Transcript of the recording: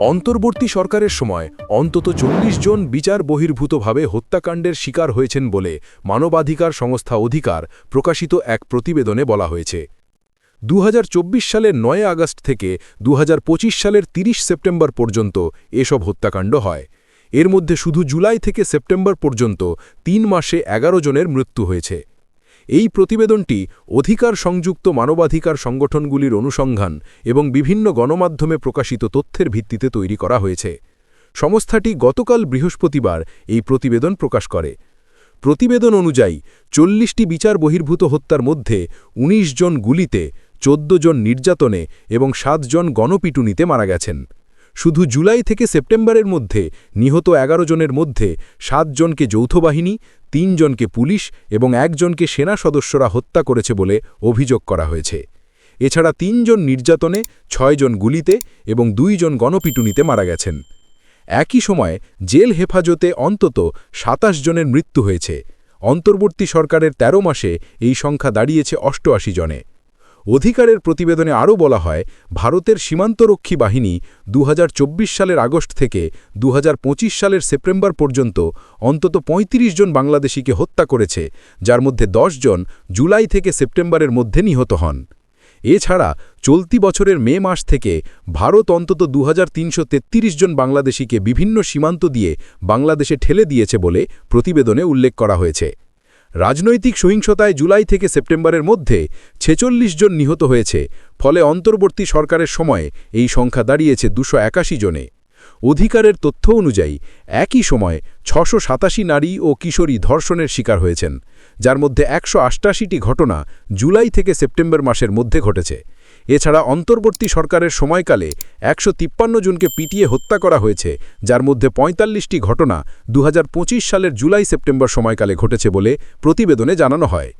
অন্তর্বর্তী সরকারের সময় অন্তত চল্লিশ জন বিচার বহির্ভূতভাবে হত্যাকাণ্ডের শিকার হয়েছেন বলে মানবাধিকার সংস্থা অধিকার প্রকাশিত এক প্রতিবেদনে বলা হয়েছে। দু হাজার চব্বিশ সালের নয় আগস্ট থেকে দু হাজার পঁচিশ সালের ৩০ সেপ্টেম্বর পর্যন্ত এসব হত্যাকাণ্ড হয়। এর মধ্যে শুধু জুলাই থেকে সেপ্টেম্বর পর্যন্ত তিন মাসে এগারো জনের মৃত্যু হয়েছে। এই প্রতিবেদনটি অধিকার সংযুক্ত মানবাধিকার সংগঠনগুলির অনুসন্ধান এবং বিভিন্ন গণমাধ্যমে প্রকাশিত তথ্যের ভিত্তিতে তৈরি করা হয়েছে। সংস্থাটি গতকাল বৃহস্পতিবার এই প্রতিবেদন প্রকাশ করে। প্রতিবেদন অনুযায়ী, চল্লিশটি বিচার বহির্ভূত হত্যার মধ্যে ১৯ জন গুলিতে ১৪ জন নির্যাতনে এবং সাত জন গণপিটুনিতে মারা গেছেন। শুধু জুলাই থেকে সেপ্টেম্বরের মধ্যে নিহত এগারো জনের মধ্যে সাত জনকে যৌথ বাহিনী তিন জনকে পুলিশ এবং একজনকে সেনা সদস্যরা হত্যা করেছে বলে অভিযোগ করা হয়েছে। এছাড়া তিনজন নির্যাতনে, ছয়জন গুলিতে এবং দুইজন গণপিটুনিতে মারা গেছেন। একই সময়ে জেল হেফাজতে অন্তত সাতাশ জনের মৃত্যু হয়েছে। অন্তর্বর্তী সরকারের ১৩ মাসে এই সংখ্যা দাঁড়িয়েছে অষ্টআশি জনে। অধিকারের প্রতিবেদনে আরও বলা হয়, ভারতের সীমান্তরক্ষী বাহিনী দু হাজার চব্বিশ সালের আগস্ট থেকে দু হাজার পঁচিশ সালের সেপ্টেম্বর পর্যন্ত অন্তত ৩৫ জন বাংলাদেশিকে হত্যা করেছে, যার মধ্যে ১০ জন জুলাই থেকে সেপ্টেম্বরের মধ্যে নিহত হন। এছাড়া চলতি বছরের মে মাস থেকে ভারত অন্তত দু হাজার তিনশো তেত্রিশ জন বাংলাদেশিকে বিভিন্ন সীমান্ত দিয়ে বাংলাদেশে ঠেলে দিয়েছে বলে প্রতিবেদনে উল্লেখ করা হয়েছে। রাজনৈতিক সহিংসতায় জুলাই থেকে সেপ্টেম্বরের মধ্যে ছেচল্লিশ জন নিহত হয়েছে, ফলে অন্তর্বর্তী সরকারের সময়ে এই সংখ্যা দাঁড়িয়েছে দুশো জনে। অধিকারের তথ্য অনুযায়ী, একই সময়ে ছশো সাতাশি নারী ও কিশোরী ধর্ষণের শিকার হয়েছেন, যার মধ্যে একশো ঘটনা জুলাই থেকে সেপ্টেম্বর মাসের মধ্যে ঘটেছে। এছাড়া অন্তর্বর্তী সরকারের সময়কালে একশো তিপ্পান্ন জনকে পিটিয়ে হত্যা করা হয়েছে, যার মধ্যে পঁয়তাল্লিশটি ঘটনা দু হাজার পঁচিশ সালের জুলাই সেপ্টেম্বর সময়কালে ঘটেছে বলে প্রতিবেদনে জানানো হয়।